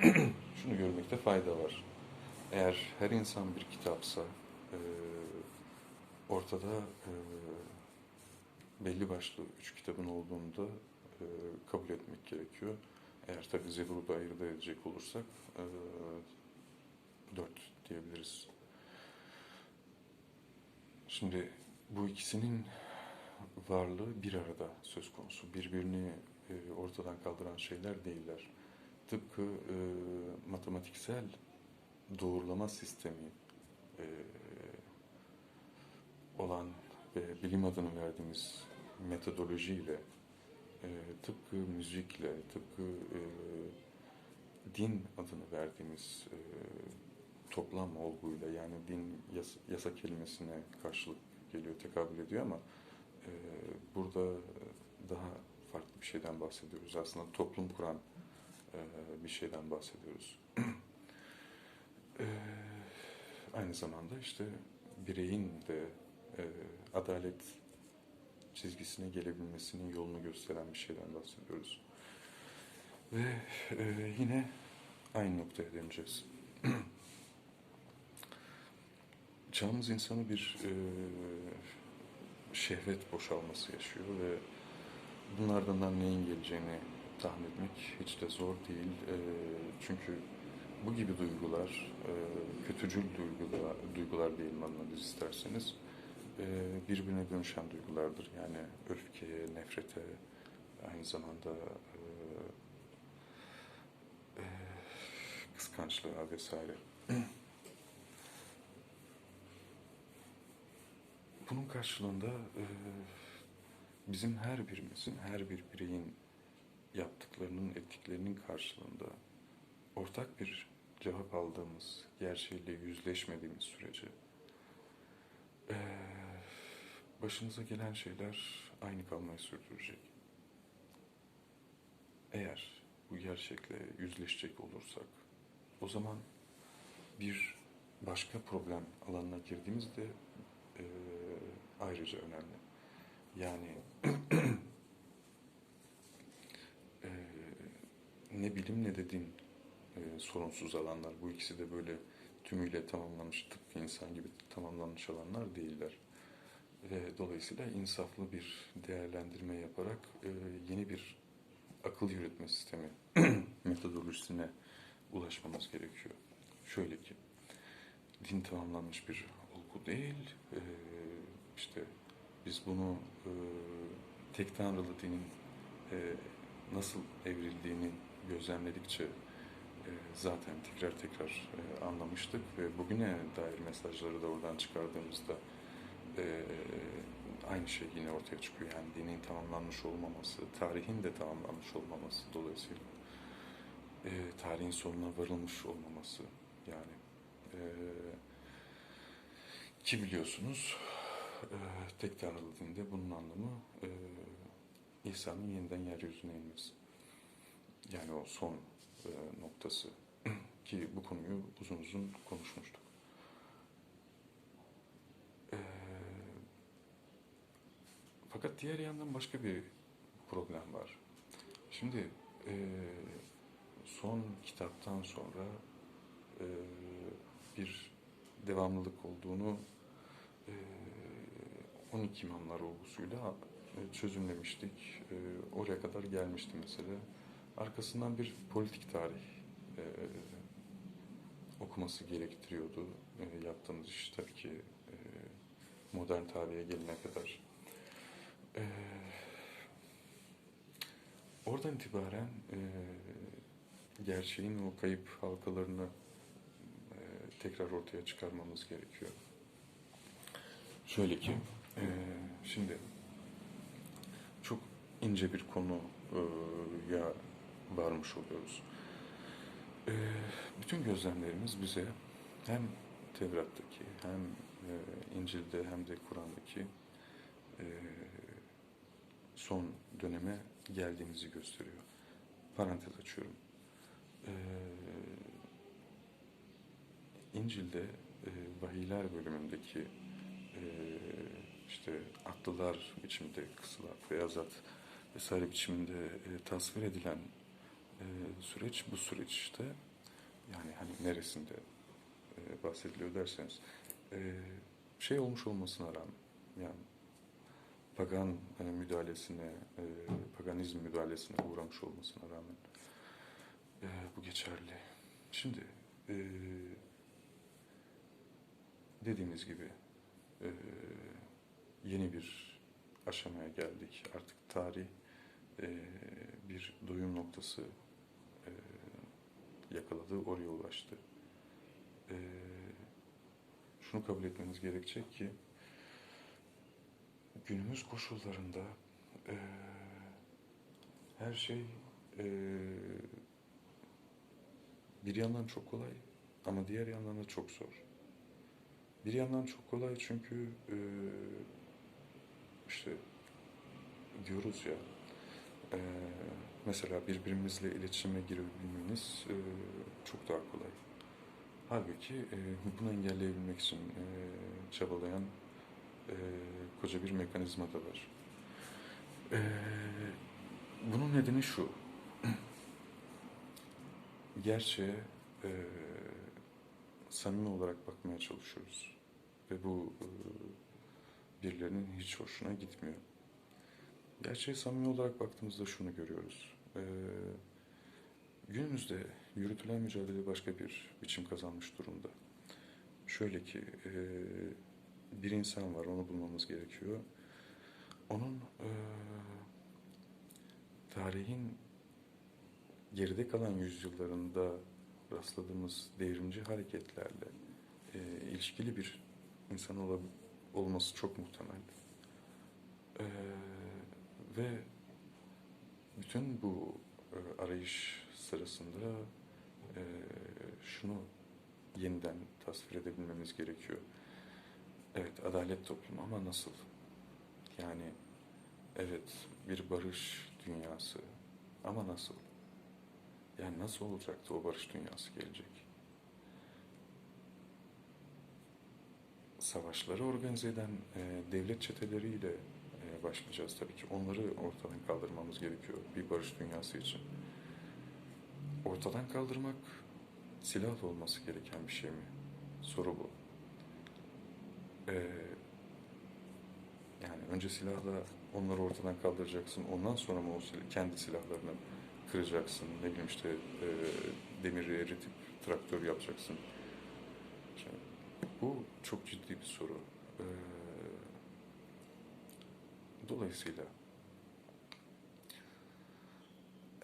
şunu görmekte fayda var. Eğer her insan bir kitapsa e, ortada e, belli başlı üç kitabın olduğunu da e, kabul etmek gerekiyor. Eğer tabi Zebur'u da ayırt edecek olursak e, dört diyebiliriz. Şimdi bu ikisinin varlığı bir arada söz konusu. Birbirini e, ortadan kaldıran şeyler değiller. Tıpkı e, matematiksel doğrulama sistemi e, olan ve bilim adını verdiğimiz metodolojiyle e, tıpkı müzikle, tıpkı e, din adını verdiğimiz e, toplam olguyla yani din yasa, yasa kelimesine karşılık geliyor, tekabül ediyor ama e, burada daha farklı bir şeyden bahsediyoruz. Aslında toplum kuran bir şeyden bahsediyoruz. e, aynı zamanda işte bireyin de e, adalet çizgisine gelebilmesinin yolunu gösteren bir şeyden bahsediyoruz. Ve e, yine aynı noktaya döneceğiz. Çağımız insanı bir e, şehvet boşalması yaşıyor ve bunlardan neyin geleceğini tahmin etmek hiç de zor değil. E, çünkü bu gibi duygular, e, kötücül duygular, duygular diyelim biz isterseniz, e, birbirine dönüşen duygulardır. Yani öfkeye, nefrete, aynı zamanda e, e, kıskançlığa vesaire. Bunun karşılığında e, bizim her birimizin, her bir bireyin yaptıklarının, ettiklerinin karşılığında ortak bir cevap aldığımız, gerçeğiyle yüzleşmediğimiz sürece başımıza gelen şeyler aynı kalmayı sürdürecek. Eğer bu gerçekle yüzleşecek olursak, o zaman bir başka problem alanına girdiğimizde e, ayrıca önemli. Yani e, ne bilim ne de din e, sorunsuz alanlar. Bu ikisi de böyle tümüyle tamamlanmış, tıpkı insan gibi tamamlanmış alanlar değiller. Ve dolayısıyla insaflı bir değerlendirme yaparak e, yeni bir akıl yürütme sistemi metodolojisine ulaşmamız gerekiyor. Şöyle ki, din tamamlanmış bir olgu değil, e, işte biz bunu e, tek tanrılı dinin e, nasıl evrildiğini gözlemledikçe e, zaten tekrar tekrar e, anlamıştık ve bugüne dair mesajları da oradan çıkardığımızda e, aynı şey yine ortaya çıkıyor. Yani dinin tamamlanmış olmaması, tarihin de tamamlanmış olmaması dolayısıyla tarihin sonuna varılmış olmaması yani ki biliyorsunuz tek tanrılı dinde bunun anlamı İsa'nın yeniden yeryüzüne inmesi. Yani o son e, noktası ki bu konuyu uzun uzun konuşmuştuk. E, fakat diğer yandan başka bir problem var. Şimdi e, son kitaptan sonra e, bir devamlılık olduğunu e, 12 imamlar olgusuyla e, çözümlemiştik. E, oraya kadar gelmişti mesele. Arkasından bir politik tarih e, okuması gerektiriyordu. E, yaptığımız iş tabii ki e, modern tarihe gelene kadar. E, oradan itibaren e, gerçeğin o kayıp halkalarını e, tekrar ortaya çıkarmamız gerekiyor. Şöyle ki, e, şimdi çok ince bir konuya varmış oluyoruz. E, bütün gözlemlerimiz bize hem Tevrat'taki hem e, İncil'de hem de Kur'an'daki e, son döneme geldiğimizi gösteriyor. Parantez açıyorum. E, İncil'de e, vahiyler bölümündeki e, işte atlılar biçimde kısılar, beyazat vesaire biçiminde e, tasvir edilen süreç bu süreçte yani hani neresinde e, bahsediliyor derseniz e, şey olmuş olmasına rağmen yani pagan e, müdahalesine, e, paganizm müdahalesine uğramış olmasına rağmen e, bu geçerli. Şimdi e, dediğimiz gibi e, yeni bir aşamaya geldik. Artık tarih e, bir doyum noktası yakaladı, oraya ulaştı. E, şunu kabul etmemiz gerekecek ki günümüz koşullarında e, her şey e, bir yandan çok kolay ama diğer yandan da çok zor. Bir yandan çok kolay çünkü e, işte diyoruz ya e, mesela birbirimizle iletişime girebilmemiz e, çok daha kolay. Halbuki e, bunu engelleyebilmek için e, çabalayan e, koca bir mekanizma da var. E, bunun nedeni şu. Gerçeğe e, samimi olarak bakmaya çalışıyoruz. Ve bu e, birilerinin hiç hoşuna gitmiyor. Gerçeğe samimi olarak baktığımızda şunu görüyoruz. E, günümüzde yürütülen mücadele başka bir biçim kazanmış durumda. Şöyle ki e, bir insan var, onu bulmamız gerekiyor. Onun e, tarihin geride kalan yüzyıllarında rastladığımız devrimci hareketlerle e, ilişkili bir insan olab- olması çok muhtemel. E, ve bütün bu e, arayış sırasında e, şunu yeniden tasvir edebilmemiz gerekiyor. Evet, adalet toplumu ama nasıl? Yani evet bir barış dünyası ama nasıl? Yani nasıl olacaktı o barış dünyası gelecek? Savaşları organize eden e, devlet çeteleriyle başlayacağız tabii ki. Onları ortadan kaldırmamız gerekiyor bir barış dünyası için. Ortadan kaldırmak silahla olması gereken bir şey mi? Soru bu. Ee, yani önce silahla onları ortadan kaldıracaksın. Ondan sonra mı o sil- kendi silahlarını kıracaksın? Ne bileyim işte e, demiri eritip traktör yapacaksın. Şimdi, bu çok ciddi bir soru. Ee, dolayısıyla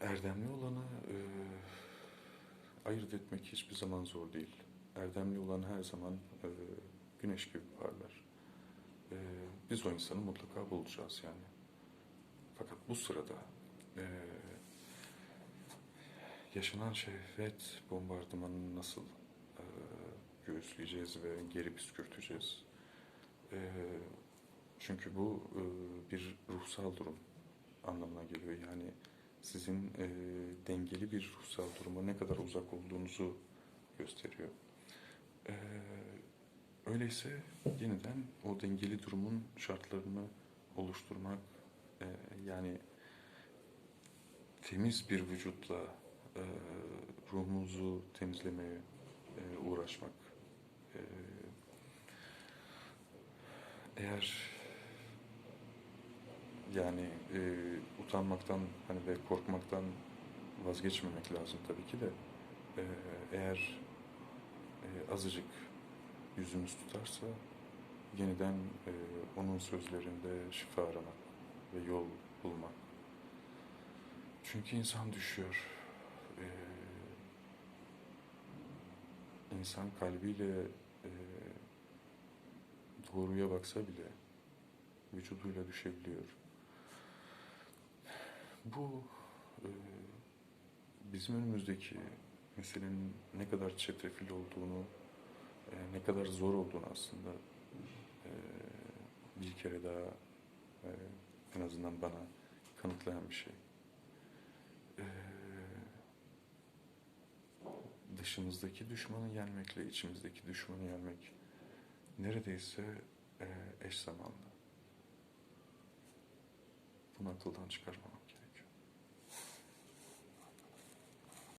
erdemli olanı e, ayırt etmek hiçbir zaman zor değil. Erdemli olan her zaman e, güneş gibi parlar. E, biz o insanı mutlaka bulacağız yani. Fakat bu sırada e, yaşanan şehvet bombardımanını nasıl e, göğüsleyeceğiz ve geri püskürteceğiz? E, çünkü bu e, bir ruhsal durum anlamına geliyor. Yani sizin e, dengeli bir ruhsal duruma ne kadar uzak olduğunuzu gösteriyor. E, öyleyse yeniden o dengeli durumun şartlarını oluşturmak, e, yani temiz bir vücutla e, ruhumuzu temizlemeye e, uğraşmak. E, eğer yani e, utanmaktan hani ve korkmaktan vazgeçmemek lazım tabii ki de E, eğer e, azıcık yüzümüz tutarsa yeniden e, onun sözlerinde şifa aramak ve yol bulmak. Çünkü insan düşüyor. E, insan kalbiyle e, doğruya baksa bile vücuduyla düşebiliyor. Bu e, bizim önümüzdeki meselenin ne kadar çetrefil olduğunu, e, ne kadar zor olduğunu aslında e, bir kere daha en azından bana kanıtlayan bir şey. Dışımızdaki düşmanı yenmekle içimizdeki düşmanı yenmek neredeyse e, eş zamanlı. Bunu akıldan çıkarmamak